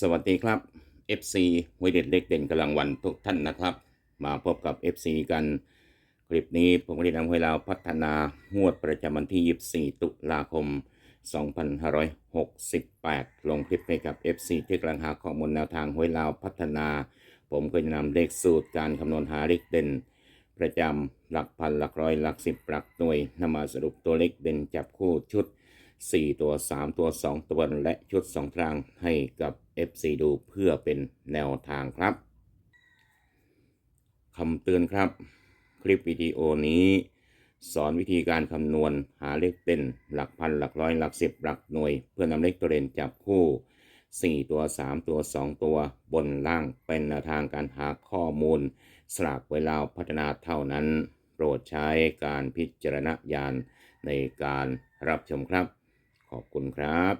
สวัสดีครับ FC หวยเด็ดเล็กเด่นกำลังวันทุกท่านนะครับ มาพบกับ FC กัน คลิปนี้ผมได้นำหวยลาวพัฒนางวดประจำวันที่ 24 ตุลาคม 2568 ลงคลิปให้กับ FC ที่กำลังหาข้อมูลแนวทางหวยลาวพัฒนา ผมก็จะนำเลขสูตรการคำนวณหาเลขเด่น ประจำหลักพันหลักร้อยหลักสิบหลักหน่วยนำมาสรุปตัวเลขเด่นจับคู่ชุด 4 ตัว 3 ตัว 2 ตัว และชุด 2 ทางให้กับ FC ดูเพื่อเป็นแนวทางครับคำเตือนครับ คลิปวิดีโอนี้ สอนวิธีการคำนวณหาเลขเด่นหลักพันหลักร้อยหลักสิบหลักหน่วย เพื่อนำเลขตัวเด่นจับคู่ 4 ตัว 3 ตัว 2 ตัว บนล่างเป็นแนวทางการหาข้อมูล สลากไว้ลาพัฒนาเท่านั้น โปรดใช้การพิจารณญาณในการรับชมครับ อบคุณครับ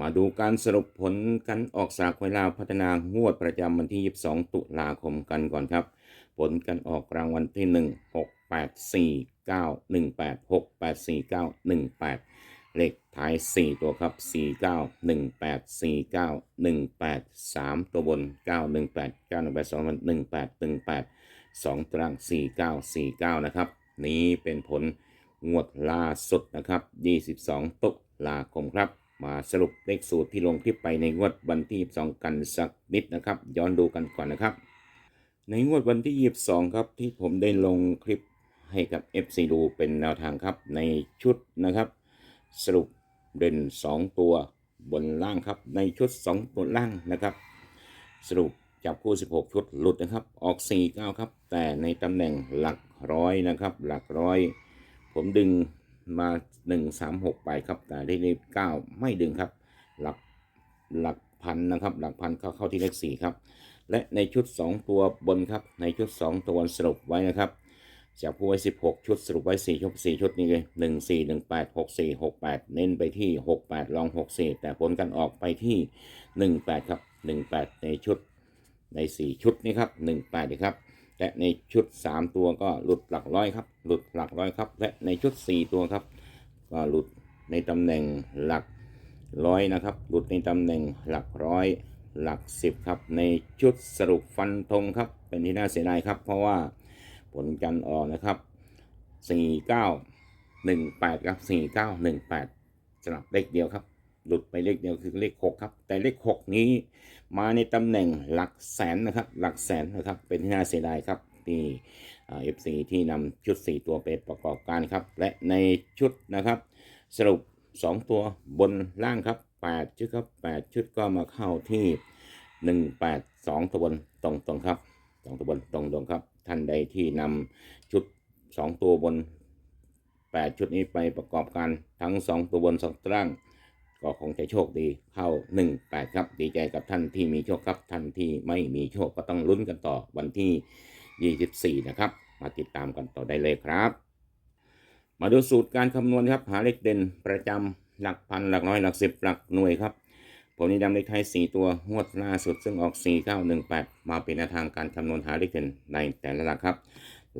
มาดูการสรุปผลการออกสลากไว้ลาวพัฒนางวดประจำวันที่ 22 ตุลาคมกันก่อนครับ ผลการออกรางวัลที่ 1 6 8 4 9 1 8 6 8 4 9 1 8 เลขท้าย 4 ตัวครับ 4 9 1 8 4 9 1 8 3 ตัวบน 9 1 8 9 1 8 2 1 8 1 8 2ตาราง4 9 4 9 นะครับ นี้เป็นผล งวดล่าสุดนะครับ 22 ตุลาคมครับ มาสรุปเลขสูตรที่ลงคลิปไปในงวดวันที่ 22 กันสักนิดนะครับ ย้อนดูกันก่อนนะครับ ในงวดวันที่ 22 ครับที่ผมได้ลงคลิปให้กับ FC ดูเป็นแนวทางครับในชุดนะครับ สรุปเด่น 2 ตัวบนล่างครับในชุด2ตัวล่างนะครับ สรุปจับคู่ 16 ชุดหลุดนะครับ ออก 4 9 ครับ แต่ในตำแหน่งหลักร้อยนะครับ หลักร้อย ผมดึงมา1 3 6ไปครับ แต่ได้เลข9ไม่ดึงครับ หลักหลักพันนะครับ หลักพันเข้าเข้าที่เลข4ครับ และในชุด2ตัวบนครับ ในชุด2ตัวบนสรุปไว้นะครับจับคู่ไว้16ชุดสรุปไว้4ชุด4ชุดนี้เลย1 4 1 8 6 4 6 8เน้นไปที่6 8ลอง6 4แต่ผลกันออกไปที่1 8ครับ1 8ในชุดใน4ชุดนี้ครับ1 8นะครับ และในชุด 3 ตัวก็หลุดหลักร้อยครับหลุดหลักร้อยครับ และในชุด 4 ตัวครับ ก็หลุดในตำแหน่งหลักร้อยนะครับ หลุดในตำแหน่งหลักร้อยหลักสิบครับ ในชุดสรุปฟันธงครับ เป็นที่น่าเสียดายครับ เพราะว่าผลการออกนะครับสี่เก้าหนึ่งแปดครับสี่เก้าหนึ่งแปดสลับเลขเดียวครับ หลุดไปเลขเดียวคือเลขหกครับ แต่เลขหกนี้ มาในตำแหน่งหลักแสนนะครับหลักแสนนะครับเป็นที่น่าเสียดายครับที่เอฟซีที่นำชุด 4 ตัวไปประกอบการครับ และในชุดนะครับสรุป 2 ตัวบนล่างครับ 8 ชุดครับ 8 ชุดก็มาเข้าที่ 1 8 2 ตัวบนตรงตรงๆครับ2ตัวบนตรงตรงๆครับ ท่านใดที่นำชุด 2 ตัวบน 8 ชุดนี้ไปประกอบการทั้ง 2 ตัวบน2ตาราง ก็คงจะโชคดีเข้า1 8ครับ ดีใจกับท่านที่มีโชคครับท่านที่ไม่มีโชคก็ต้องลุ้นกันต่อวันที่ 24 นะครับ มาติดตามกันต่อได้เลยครับ มาดูสูตรการคำนวณครับ หาเลขเด่นประจำหลักพันหลักร้อยหลักสิบหลักหน่วยครับผมนี่นำเลขไทย 4 ตัวงวดล่าสุดซึ่งออก 4918 มาเป็นแนวทางการคำนวณหาเลขเด่นในแต่ละหลักครับ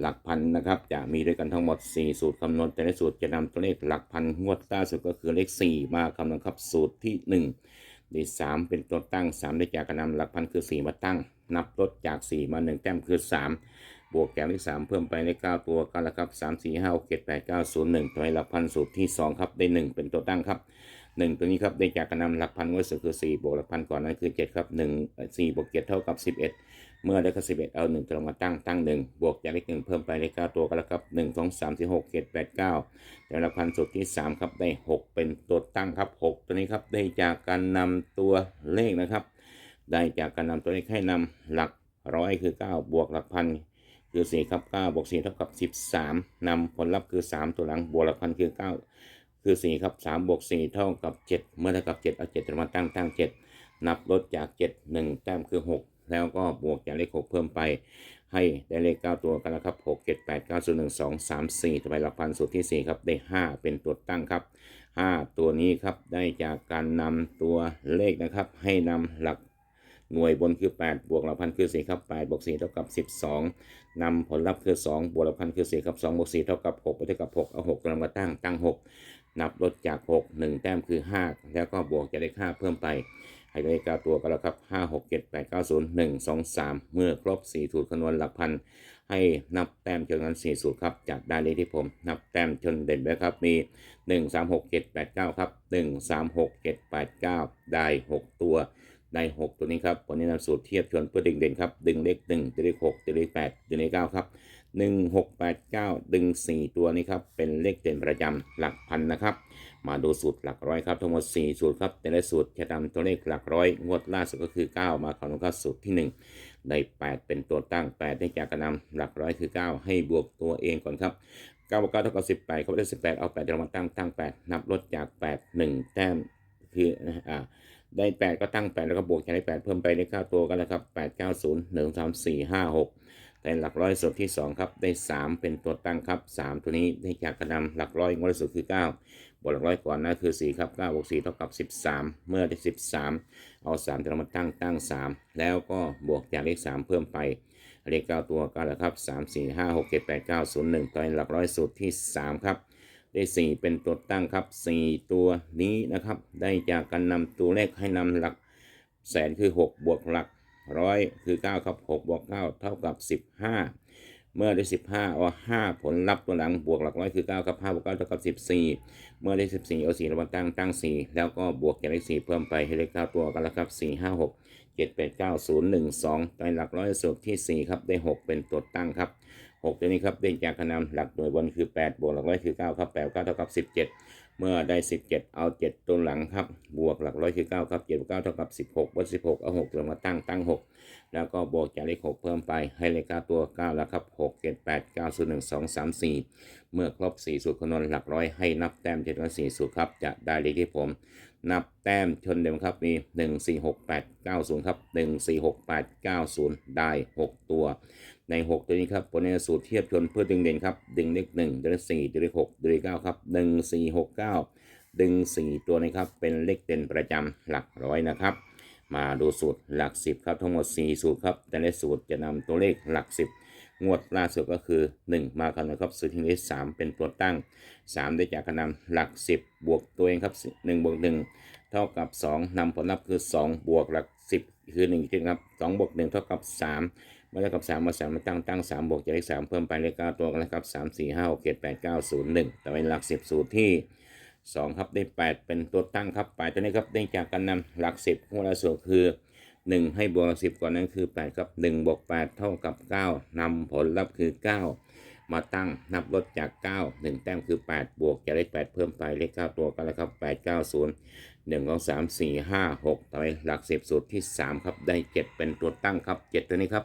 หลักพันนะครับจะมีด้วยกันทั้งหมด 4 สูตรคำนวณแต่ละสูตรจะนำตัวเลขหลักพันงวดล่าสุดก็คือเลข 4 มาคำนวณครับสูตรที่ 1 ได้ 3 เป็นตัวตั้ง 3 ได้จากการนำหลักพันคือ 4 มาตั้ง นับลดจาก 4 มา 1 แต้มคือ 3 บวกแก้มที่3เพิ่มไปเลข9ตัวกันแล้วครับ 3 4 5 6 7 8 9 0 1ตัวให้หลักพันสูตรที่ 2 ครับได้ 1 เป็นตัวตั้งครับ1ตัวนี้ครับได้จากการนำหลักพันงวดสุดคือ4บวกหลักพันก่อนนั้นคือ 7 ครับ1 4บวก7เท่ากับ 11 เมื่อได้ก็11เอ็ดเอา1ตัวมาตั้งตั้ง1บวกจากเลข1เพิ่มไปเลข9ตัวกันแล้วครับ1 2 3 4 6 7 8 9แล้วหลักพันสูตรที่3ครับได้6เป็นตัวตั้งครับ6ตัวนี้ครับได้จากการนำตัวเลขนะครับ ได้จากการนำตัวเลขให้นำหลักร้อยคือ9บวกหลักพันคือ4ครับ9บวก4เท่ากับ13นำผลลัพธ์คือ3ตัวหลังบวกหลักพันคือ9คือ4ครับ3บวก4เท่ากับ7เมื่อเท่ากับ7เอา7มาตั้งตั้ง7นับลดจาก7 1แต้มคือ6 แล้วก็บวกจากเลข 6 เพิ่มไป ให้ได้เลข 9 ตัวกันแล้วครับ 6 7 8 9 0 1 2 3 4ต่อไปหลักพันสูตรที่ 4 ครับ ได้ 5 เป็นตัวตั้งครับ 5 ตัวนี้ครับได้จากการนำตัวเลขนะครับ ให้นำหลักหน่วยบนคือ 8 บวกหลักพันคือ4ครับ8บวก4เท่ากับ 12นำผลลัพธ์คือ 2 บวกหลักพันคือ4ครับ2บวก4เท่ากับ6ไปเท่ากับ 6 เอา6ตัวมาตั้งตั้ง 6 นับลดจากหกหนึ่งแต้มคือห้าแล้วก็บวกจะได้ค่าเพิ่มไป ให้เลขเก้าตัวกันแล้วครับห้าหกเจ็ดแปดเก้าศูนย์หนึ่งสองสามเมื่อครบสี่สูตรคำนวณหลักพัน ให้นับแต้มจนกันสี่สูตรครับจากได้เลขที่ผม นับแต้มจนเด่นไปครับมีหนึ่งสามหกเจ็ดแปดเก้าครับหนึ่งสามหกเจ็ดแปดเก้าได้หกตัวได้หกตัวนี้ครับวันนี้นำสูตรเทียบชนเพื่อดึงเด่นครับดึงเลขหนึ่งดึงเลขหกดึงเลขแปดดึงเลขเก้าครับหนึ่งหกแปดเก้าดึงสี่ตัวนี้ครับเป็นเลขเด่นประจำหลักพันนะครับ มาดูสูตรหลักร้อยครับทั้งหมด 4 สูตรครับแต่ละสูตรจะทำตัวเลขหลักร้อย งวดล่าสุดก็คือ 9 มาคำนวณเข้าสูตรที่ 1 ได้ 8 เป็นตัวตั้ง 8 ได้จากการนำหลักร้อยคือ 9 ให้บวกตัวเองก่อนครับ9บวก9เท่ากับ 18เขาได้ 18 เอา 8เรามาตั้งตั้ง 8 นับลดจาก 8 1 แต้มคืออ่าได้ 8 ก็ตั้ง 8 แล้วก็บวกจากได้ 8 เพิ่มไปได้9ตัวกันแล้วครับ 8 9 0 1 3 4 5 6 แต่หลักร้อยสุดที่ 2 ครับ ได้ 3 เป็นตัวตั้งครับ 3 ตัวนี้ได้จากกระนำหลักร้อยงวดล่าสุดคือ 9 บวกหลักร้อยก่อนนะคือ 4 ครับ 9บวก4เท่ากับ 13 เมื่อได้ 13 เอา3จะมาตั้งตั้ง 3 แล้วก็บวกจากเลข 3 เพิ่มไป เลข 9 ตัวก็แล้วครับ 3 4 5 6 7 8 9 0 1ต่อหลักร้อยสุดที่ 3 ครับ ได้ 4 เป็นตัวตั้งครับ 4 ตัวนี้นะครับ ได้จากการนำตัวเลขให้นำหลักแสนคือ 6 บวกหลัก ร้อยคือ9ครับ6บวก9เท่ากับ 15 เมื่อได้ 15เอา5ผลลัพธ์ตัวหลังบวกหลักร้อยคือ9ครับ5บวก9เท่ากับ 14 เมื่อได้ 14เอา4เรามาตั้งตั้ง 4 แล้วก็บวกจากเลข4เพิ่มไปให้เลข9ตัวกันแล้วครับ 4 5 6 7 8 9 0 1 2ในหลักร้อยสุดที่ 4 ครับได้ 6 เป็นตัวตั้งครับ6ตัวนี้ครับได้จากคะแนนหลักหน่วยบนคือ 8 บวกหลักร้อยคือ 9 ครับ8 9เท่ากับ 17 เมื่อได้ 17 เอา 7 ตัวหลังครับ บวกหลักร้อยคือ9ครับ7บวก9เท่ากับ 16บวก16 เอา6ตัวมาตั้งตั้ง 6 แล้วก็บวกจากเลข 6 เพิ่มไปให้เลข9ตัว 9 แล้วครับ 6 7 8 9 0 1 2 3 4 เมื่อครบ 4 สูตรคำนวณหลักร้อยให้นับแต้มเจ็ดวัน4สูตรครับ จะได้เลขที่ผม นับแต้มชนเดิมครับมี 1 4 6 8 9 0 ครับ 1 4 6 8 9 0 ได้ 6 ตัว ใน 6 ตัวนี้ครับผลในสูตรเทียบชนเพื่อดึงเด่นครับดึงเลข1ดึงเลข4ดึงเลข6ดึงเลข9ครับ1 4 6 9ดึง4ตัวนี้ครับเป็นเลขเด่นประจำหลักร้อยนะครับ มาดูสูตรหลัก10ครับทั้งหมด4สูตรครับแต่ในสูตรจะนำตัวเลขหลัก10งวดล่าสุดก็คือ 1 มากันนะครับสูตรที่นี้3เป็นตัวตั้ง 3 ได้จากการนำหลัก 10 บวกตัวเองครับ1บวก1เท่ากับ 2นำผลลัพธ์คือ 2 บวกหลัก 10 คือ1จริงครับ2บวก1เท่ากับ 3 มาแล้วกับสามมาสามมาตั้งตั้งสามบวกจากเลขสามเพิ่มไปเลขเก้าตัวกันแล้วครับสามสี่ห้าหกเจ็ดแปดเก้าศูนย์หนึ่งแต่เป็นหลักสิบสูตรที่สองครับได้แปดเป็นตัวตั้งครับแปดตัวนี้ครับได้จากการนำหลักสิบคู่ละส่วนคือหนึ่งให้บวกสิบก่อนนั้นคือแปดครับหนึ่งบวกแปดเท่ากับเก้านำผลลัพธ์คือเก้ามาตั้งนับลดจากเก้าหนึ่งแต้มคือแปดบวกจากเลขแปดเพิ่มไปเลขเก้าตัวกันแล้วครับแปดเก้าศูนย์หนึ่งสองสามสี่ห้าหกต่อไปหลักสิบสูตรที่สามครับได้เจ็ดเป็นตัวตั้งครับเจ็ดตัวนี้ครับ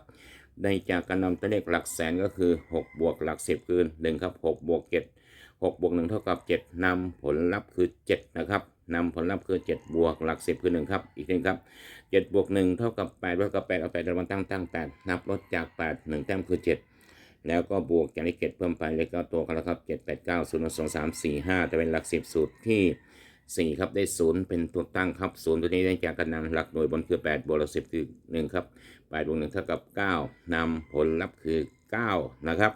ได้จากการนำตัวเลขหลักแสนก็คือ 6 บวกหลัก 10 คือ 1 ครับ 6 บวก 7 6 บวก 1 เท่ากับ 7นำผลลัพธ์คือ 7 นะครับนำผลลัพธ์คือ 7 บวกหลัก 10 คือ 1 ครับ อีกทีครับ 7 บวก 1 เท่ากับ8เท่ากับ 8 เอา8เรามาตั้งตั้ง8นับลดจาก 8 1 แต้มคือ 7 แล้วก็บวกจากเลข7เพิ่มไปเลขเก้าตัวกันแล้วครับ 7 8 9 0 2 3 4 5จะเป็นหลัก 10 สูตรที่ 4 ครับ ได้ 0 เป็นตัวตั้งครับ 0 ตัวนี้ได้จากการนำหลักหน่วยบนคือ 8 บวกหลัก10 คือ 1 ครับ แปบวกหนึ่งเท่ากับเก้านำผลลัพธ์คือเก้านะครับ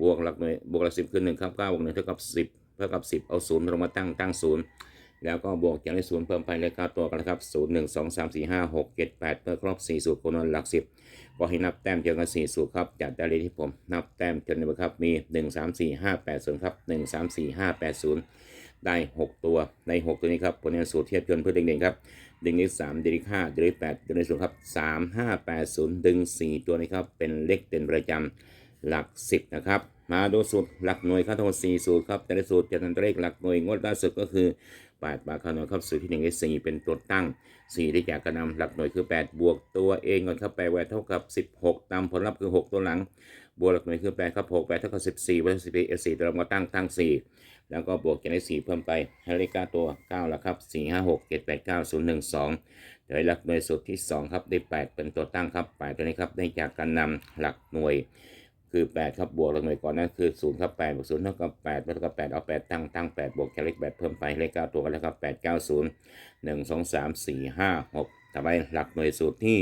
บวกหลักหน่วยบวกหลักสิบคือหนึ่งครับเก้าบวกหนึ่งเท่ากับสิบเท่ากับสิบเอาศูนย์ลงมาตั้งตั้งศูนย์แล้วก็บวกจากเลขศูนย์เพิ่มไปเลขเก้าตัวกันนะครับศูนย์หนึ่งสองสามสี่ห้าหกเจ็ดแปดเพื่อครบสี่สูตรคำนวณหลักสิบ 10ก็ให้นับแต้มเจอกัน4สูตรครับจากได้เลยที่ผมนับแต้มจนนะครับมี 1 3 4 5 8 0ครับ1 3 4 5 8 0 ได้ 6 ตัวใน 6 ตัวนี้ครับผลในสูตรเทียบจนเพื่อเด็กๆครับดึงเลข3ดึงเลข5ดึงเลข8ดึงเลข0ครับ3 5 8 0 ดึง 4 ตัวนี้ครับเป็นเลขเด่นประจำหลัก 10 นะครับมาดูสูตรหลักหน่วยครับทั้งหมด4สูตรครับแต่ละสูตรจะทำตัวเลขหลักหน่วยงวดล่าสุดก็คือ 8บาทคำนวณครับสูตรที่ 1 ได้ 4 เป็นตัวตั้ง 4 ได้จากการนำหลักหน่วยคือ 8 บวกตัวเองก่อนครับ8แหวนเท่ากับ 16 ตามผลลัพธ์คือ 6 ตัวหลัง บวกหลักหน่วยคือ8ครับ6 8เท่ากับ 14บวก14เอ4ตัวเรามาตั้งตั้ง 4 แล้วก็บวกจากเลข4เพิ่มไปให้เลขก้าตัว9แล้วครับ4 5 6 7 8 9 0 1 2โดยหลักหน่วยสูตรที่ 2 ครับได้ 8 เป็นตัวตั้งครับ8ตัวนี้ครับได้จากการนำหลักหน่วย คือ 8 ครับบวกหลักหน่วยก่อนนั่นคือ0ครับ8บวก0เท่ากับ8เท่ากับ8เอา 8 ตั้งตั้ง8บวกจากเลข8เพิ่มไปเลข9ตัวกันแล้วครับ8 9 0 1 2 3 4 5 6ต่อไปหลักหน่วยสูตรที่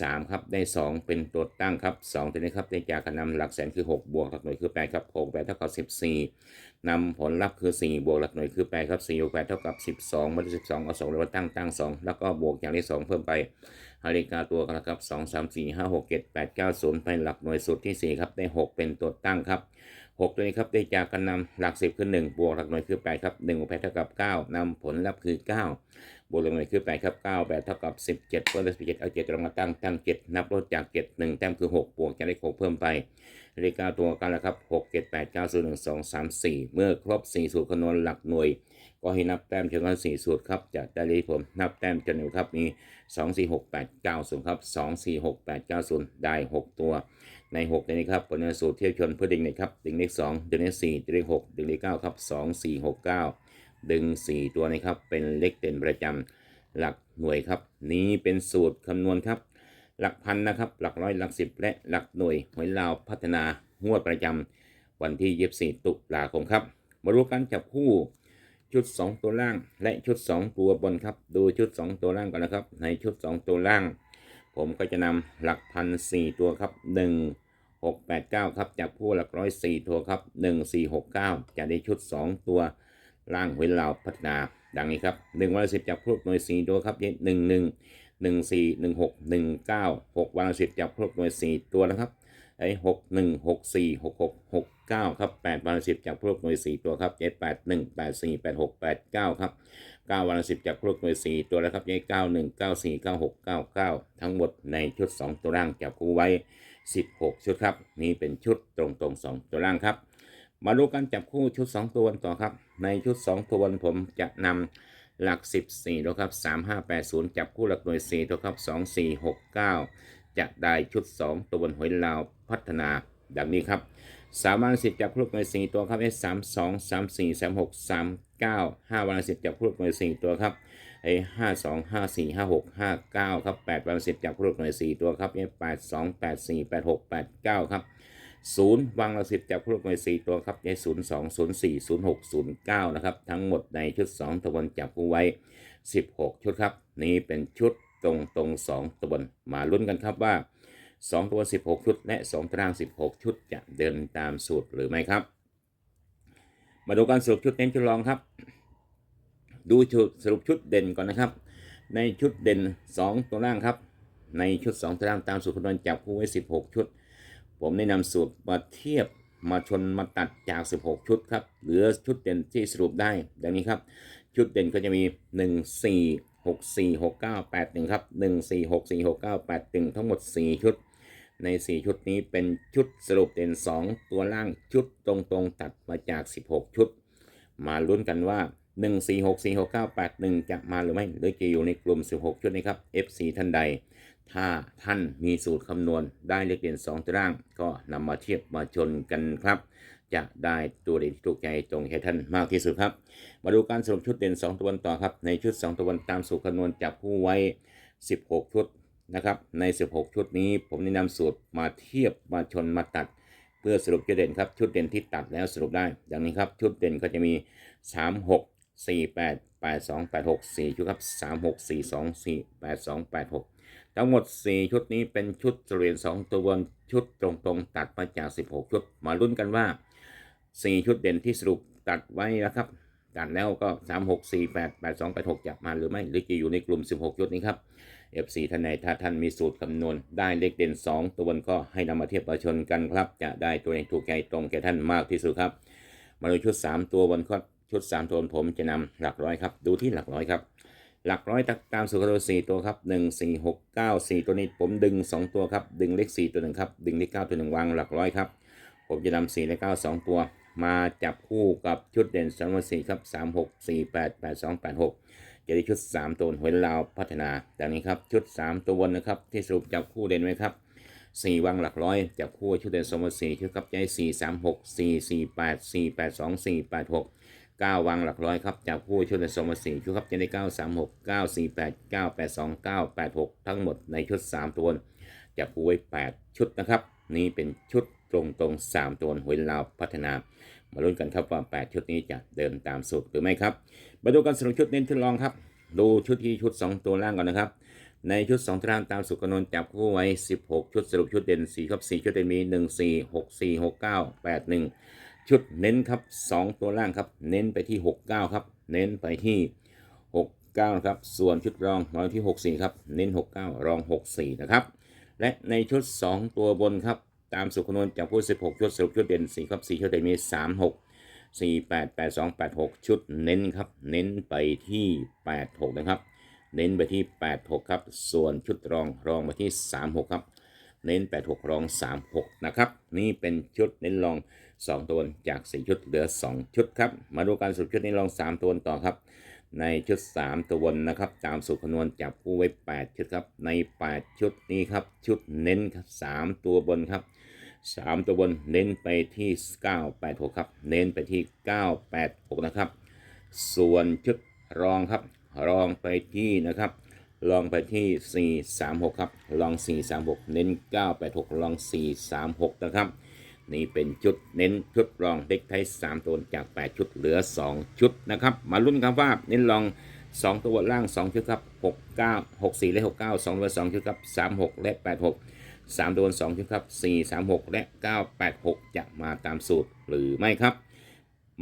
สามครับได้สองเป็นตัวตั้งครับสองตัวนี้ครับได้จากการนำหลักแสนคือหกบวกหลักหน่วยคือแปดครับหกแปดเท่ากับสิบสี่นำผลลัพธ์คือสี่บวกหลักหน่วยคือแปดครับสี่บวกแปดเท่ากับสิบสองมาได้สิบสองเอาสองเลยว่าตั้งตั้งสองแล้วก็บวกอย่างที่สองเพิ่มไป นาฬิกาตัวกันแล้วครับสองสามสี่ห้าหกเจ็ดแปดเก้าศูนย์ไปหลักหน่วยสุดที่สี่ครับได้หกเป็นตัวตั้งครับหกตัวนี้ครับได้จากการนำหลักสิบคือหนึ่งบวกหลักหน่วยคือแปดครับหนึ่งบวกแปดเท่ากับเก้านำผลลัพธ์คือเก้าบวกหลงหน่วยคือ8ครับ9 8เท่ากับ17เพิ่มด้วย17เอา7ตรงมาตั้งตั้ง7นับลดจาก7 1แต้มคือ6บวกจะได้6เพิ่มไปเลข9ตัวกันแล้วครับ6 7 8 9 0 1 2 3 4เมื่อครบ4สูตรคำนวณหลักหน่วย ก็ให้นับแต้มจนครบ4สูตรครับจะได้เลยผมนับแต้มจนหนึ่ครับมี2 4 6 8 9 0ครับ2 4 6 8 9 0ได้6ตัว ใน6ในนี้ครับผลในสูตรเทียบชนเพื่อดึงเลขครับดึงเลข2ดึงเลข4ดึงเลข6ดึงเลข9ครับ2 4 6 9ดึง4ตัวนี้ครับเป็นเลขเด่นประจำหลักหน่วยครับ นี้เป็นสูตรคำนวณครับ หลักพันนะครับหลักร้อยหลักสิบและหลักหน่วยหวยลาวพัฒนางวดประจำวันที่ 24 ตุลาคมครับ มาดูการจับคู่ ชุด 2 ตัวล่าง และชุด 2 ตัวบนครับ ดูชุด 2 ตัวล่างก่อนนะครับ ในชุด 2 ตัวล่าง ผมก็จะนำหลักพัน4ตัวครับ 1 6 8 9 ครับจับคู่หลักร้อย4ตัวครับ 1 4 6 9 จะได้ชุด 2 ตัวล่างหวยลาพัฒนา ดังนี้ครับหนึ่งวันละสิบจับพวกหน่วยสี่ตัวครับหนึ่งหนึ่งหนึ่งสี่หนึ่งหกหนึ่งเก้าหกวันละสิบจับพวกหน่วยสี่ตัวนะครับ ไอ้หกหนึ่งหกสี่หกหกหกเก้าครับแปดวันละสิบจับพวกหน่วยสี่ตัวครับเจ็ดแปดหนึ่งแปดสี่แปดหกแปดเก้าครับเก้าวันละสิบจับพวกหน่วยสี่ตัวแล้วครับยัยเก้าหนึ่งเก้าสี่เก้าหกเก้าเก้าทั้งหมดในชุดสองตัวล่างจับคู่ไว้สิบหกชุดครับนี่เป็นชุดตรงตรงสองตัวล่างครับ มาดูการจับคู่ชุด2ตัววันต่อครับ ในชุด2ตัววันผมจะนำหลัก 14ตัวครับ 3580 จับคู่หลักหน่วย4ตัวครับ 2469 จะได้ชุด 2 ตัวบนหวยลาว พัฒนาดังนี้ครับสามวันสิบจับคู่หน่วย4ตัวครับสามสองสามสี่สามหกสามเก้าห้าวันสิบจับคู่หน่วย4ตัวครับไอ้ห้าสองห้าสี่ห้าหกห้าเก้าครับแปดวันสิบจับคู่หน่วย4ตัวครับไอ้แปดสองแปดสี่แปดหกแปดเก้าครับศูนย์วางละสิบจับคู่หน่วยสี่ตัวครับในศูนย์สองศูนย์สี่ศูนย์หกศูนย์เก้านะครับ ทั้งหมดในชุดสองตะวันจับคู่ไว้สิบหกชุดครับ นี่เป็นชุดตรงตรงสองตะวันมาลุ้นกันครับว่า สองตัวสิบหกชุด และสองตารางสิบหกชุดจะเดินตามสูตรหรือไม่ครับ มาดูการสรุปชุดเน้นชุดรองครับ ดูชุดสรุปชุดเด่นก่อนนะครับ ในชุดเด่นสองตัวล่างครับ ในชุดสองตารางตามสูตรคำนวณจับคู่ไว้สิบหกชุด ผมได้นำสูตรมาเทียบมาชนมาตัดจาก 16 ชุดครับ เหลือชุดเด่นที่สรุปได้ ดังนี้ครับ ชุดเด่นก็จะมี 1 4 6 4 6 9 8 1 ครับ 1 4 6 4 6 9 8 1 ทั้งหมด 4 ชุด ใน 4 ชุดนี้เป็นชุดสรุปเด่น 2 ตัวล่างชุดตรงๆตัดมาจาก 16 ชุด มาลุ้นกันว่า 1 4 6 4 6 9 8 1 จะมาหรือไม่หรือจะอยู่ในกลุ่ม 16 ชุดนี้ครับ FC ท่านใด ถ้าท่านมีสูตรคำนวณได้เลขเด่น 2ตาราง ก็นำมาเทียบมาชนกันครับจะได้ตัวเด่นที่ถูกใจตรงใจท่านมากที่สุดครับ มาดูการสรุปชุดเด่น 2 ตัวต่อครับ ในชุด 2 ตัวตามสูตรคำนวณจับผู้ไว้ 16 ชุด นะครับ ใน 16 ชุดนี้ผมแนะนำสูตรมาเทียบมาชนมาตัด เพื่อสรุปชุดเด่นครับชุดเด่นที่ตัดแล้วสรุปได้ ดังนี้ครับชุดเด่นก็จะมี 3 6 4 8 8 2 8 6 4ชุดครับ3 6 4 2 4 8 2 8 6 ทั้งหมด 4 ชุดนี้เป็นชุดเฉลี่ย2ตัวบนชุดตรงๆ ตัดมาจาก 16 ชุด มาลุ้นกันว่า 4 ชุดเด่นที่สรุปตัดไว้นะครับ ตัดแล้วก็ 3 6 4 8 8 2 8 6 จะมาหรือไม่หรือจะอยู่ในกลุ่ม 16 ชุดนี้ครับ F4 ท่านใดถ้าท่านมีสูตรคำนวณได้เลขเด่น 2 ตัวบนก็ให้นำมาเทียบประชนกันครับ จะได้ตัวเองถูกใจตรงแก่ท่านมากที่สุดครับ มาดูชุด 3 ตัวบนก็ชุด 3 ตัวบนผมจะนำหลักร้อยครับ ดูที่หลักร้อยครับ หลักร้อยตามสูตรคำนว4ตัวครับ 1 4 6 9 4 ตัวนี้ผมดึง 2 ตัวครับ ดึงเลข 4 ตัวหนึ่งครับ ดึงเลข 9 ตัวหนึ่งวางหลักร้อยครับ ผมจะนำ4และ9 2 ตัวมาจับคู่กับชุดเด่นสามสี่ครับ3 6 4 8 8 2 8 6 จะได้ชุด 3 ตัวหวยลาวพัฒนาดังนี้ครับชุด 3 ตัวนนะครับที่สรุปจับคู่เด่นไว้ครับ4วางหลักร้อยจับคู่ชุดเด่นสมมติ4ชุดครับใจ4 3 6 4 4 8 4 8 2 4 8 6 9วางหลักร้อยครับจับคู่ชุดเด่นสมมติ4ชุดครับใจได้9 3 6 9 4 8 9 8 2 9 8 6ทั้งหมดในชุด3ตัวจับคู่ไว้8ชุดนะครับ นี่เป็นชุดตรงตรงๆ3ตัวหวยลาวพัฒนา มาลุ้นกันครับว่า 8 ชุดนี้จะเดินตามสูตรหรือไม่ครับ มาดูกันสรุปชุดเน้นทดลองครับ ดูชุดที่ชุด 2 ตัวล่างก่อนนะครับ ในชุด 2ตารางตามสุกนนจับคู่ไว้ 16 ชุดสรุปชุดเด่น4ครับ4ชุดเด่นมี 1 4 6 4 6 9 8 1 ชุดเน้นครับ 2 ตัวล่างครับ เน้นไปที่ 69 ครับ เน้นไปที่ 69นะครับ ส่วนชุดรองมาที่ 64 ครับ เน้น 69 รอง 64 นะครับ และในชุด 2 ตัวบนครับ ตามสุขนวนจากผู้ 16 ชุดสรุปชุดเด่น4ครับ4ชุดเด่นมี 3 6 4 8 8 2 8 6 ชุดเน้นครับ เน้นไปที่ 86 นะครับ เน้นไปที่ 86 ครับ ส่วนชุดรองรองไปที่ 36 ครับ เน้น 86 รอง 36 นะครับ นี่เป็นชุดเน้นรอง 2 ตัวจาก 4 ชุดเหลือ 2 ชุดครับ มาดูการสรุปชุดเน้นรอง 3 ตัวต่อครับ ในชุด 3 ตัวบนนะครับ ตามสูตรคำนวณจับคู่ไว้ 8 ชุดครับ ใน 8 ชุดนี้ครับ ชุดเน้นครับ 3 ตัวบนครับ 3 ตัวบนเน้นไปที่ 986 ครับ เน้นไปที่ 986 นะครับ ส่วนชุดรองครับ รองไปที่นะครับ ลองไปที่ 436 ครับ ลอง 436 เน้น 986 ลอง 436 นะครับ นี่เป็นชุดเน้นชุดรองเด็กไทย3ตัวจาก 8 ชุดเหลือ 2 ชุดนะครับ มาลุ้นกันว่าเน้นรอง2ตัวล่าง2ชุดครับ69 64และ69 2ตัว2ชุดครับ36และ86 3ตัว2ชุดครับ 436 และ 986 จะมาตามสูตรหรือไม่ครับ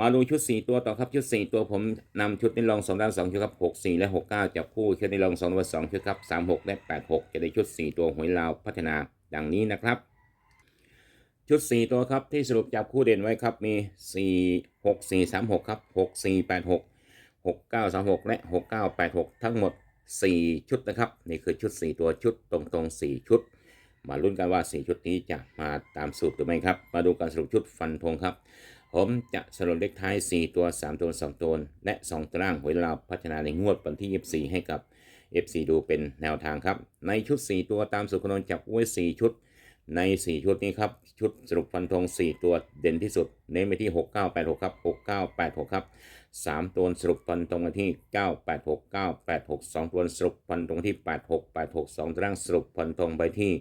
มาดูชุด 4 ตัวต่อครับชุด 4 ตัวผมนำชุดในรอง2ด้าน2ชุดครับ 64 และ 69จับคู่ชุดในรอง2ตัว2ชุดครับ 36 และ 86 จะได้ชุด 4 ตัวหวยลาวพัฒนาดังนี้นะครับชุด 4 ตัวครับที่สรุปจับคู่เด่นไว้ครับมี 4 6 4 3 6 ครับ 6 4 8 6 6 9 3 6 และ 6 9 8 6 ทั้งหมด 4 ชุดนะครับ นี่คือชุด 4 ตัวชุดตรงๆ 4 ชุด มาลุ้นกันว่า 4 ชุดนี้จะมาตามสูตรหรือไม่ครับ มาดูการสรุปชุดฟันธงครับ ผมจะสรุปเลขท้าย 4 ตัว 3 ตัว 2 ตัว และ 2ตารางหวยลาวพัฒนาในงวดวันที่ 24 ให้กับ FC ดูเป็นแนวทางครับ ในชุด 4 ตัวตามสุขนนจับไว้4ชุด ใน 4 ชุดนี้ครับ ชุดสรุปฟันธง 4 ตัวเด่นที่สุด เน้นไปที่ 6986 ครับ 6986 ครับ 3 ตัวสรุปฟันตรงกันที่ 986 986 2 ตัวสรุปฟันตรงที่ 86 86 2ตารางสรุปฟันตรงไปที่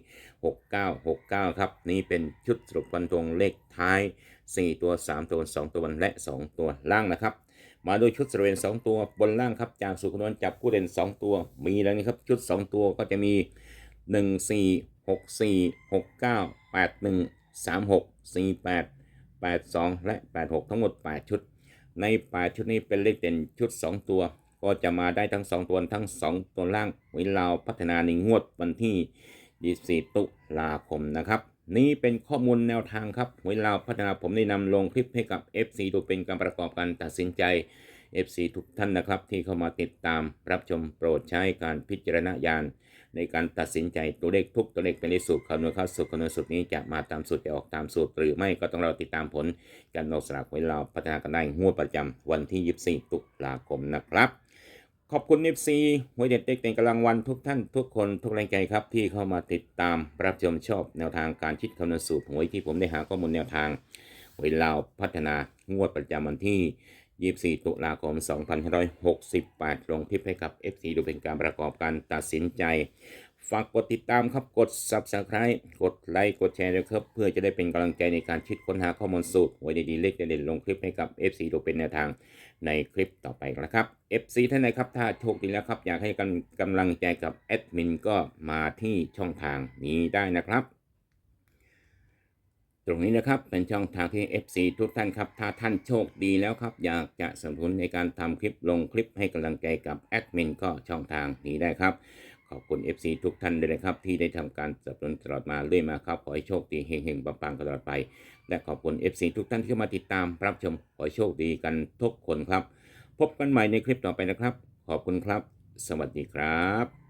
6969 ครับ นี่เป็นชุดสรุปฟันตรงเลขท้าย 4 ตัว 3 ตัว 2 ตัวบนและ 2 ตัวล่างนะครับมาดูชุดสรุปเด่น2 ตัวบนล่างครับจากสุขนวลจับคู่เด่น 2 ตัว มีแล้วนี่ครับชุด 2 ตัวก็จะมี 1 4 6 4 6 9 8 1 3 6 4 8 8 2 และ 8 6 ทั้งหมด 8 ชุด ใน 8 ชุดนี้เป็นเลขเด่นชุด 2 ตัว ก็จะมาได้ทั้ง 2 ตัวทั้ง 2 ตัวล่างวิลาวพัฒนาในงวดวันที่ 24 ตุลาคมนะครับ นี่เป็นข้อมูลแนวทางครับหวยลาวพัฒนาผมได้นำลงคลิปให้กับ FC ดูเป็นการประกอบการตัดสินใจ FC ทุกท่านนะครับที่เข้ามาติดตามรับชมโปรดใช้การพิจารณญาณ ในการตัดสินใจตัวเลขทุกตัวเลขเป็นเลขสูตรคำนวณเข้าสูตรคำนวณสูตรนี้จะมาตามสูตรจะออกตามสูตร หรือไม่ก็ต้องเราติดตามผลการออกสลากหวยลาพัฒนากันได้งวดประจำวันที่ 24 ตุลาคมนะครับ ขอบคุณ FC หวเด็ดเด็กเป็นกำลังวันทุกท่านทุกคนทุกแรงใจครับที่เข้ามาติดตามรับชมชอบแนวทางการคิดคำนวณสูตรหวยที่ผมได้หาข้อมูลแนวทางหวยลาพัฒนางวดประจำวันที่ 24 ตุลาคม 2568 ลงทิปให้กับ FC ดูเป็นการประกอบการตัดสินใจ ฝากกดติดตามครับ กด Subscribe กดไลค์ กดแชร์ด้วยครับ เพื่อจะได้เป็นกำลังใจในการคิดค้นหาข้อมูลสูตรหวยดีๆเลขเด่นลงคลิปให้กับ FC ดูเป็นแนวทางในคลิปต่อไปนะครับ FC ท่านไหนครับ ถ้าโชคดีแล้วครับ อยากให้กำกำลังใจกับแอดมินก็มาที่ช่องทางนี้ได้นะครับ ตรงนี้นะครับเป็นช่องทางที่ FC ทุกท่านครับ ถ้าท่านโชคดีแล้วครับ อยากจะสนับสนุนในการทำคลิปลงคลิปให้กำลังใจกับแอดมินก็ช่องทางนี้ได้ครับ ขอบคุณ FC ทุกท่านเลยนะครับ ที่ได้ทำการสนับสนุนตลอดมาเรื่อยมาครับ ขอให้โชคดีเฮงๆปังๆตลอดไป และขอบคุณ FC ทุกท่านที่เข้ามาติดตามรับชมขอให้โชคดีกันทุกคนครับ พบกันใหม่ในคลิปต่อไปนะครับ ขอบคุณครับ สวัสดีครับ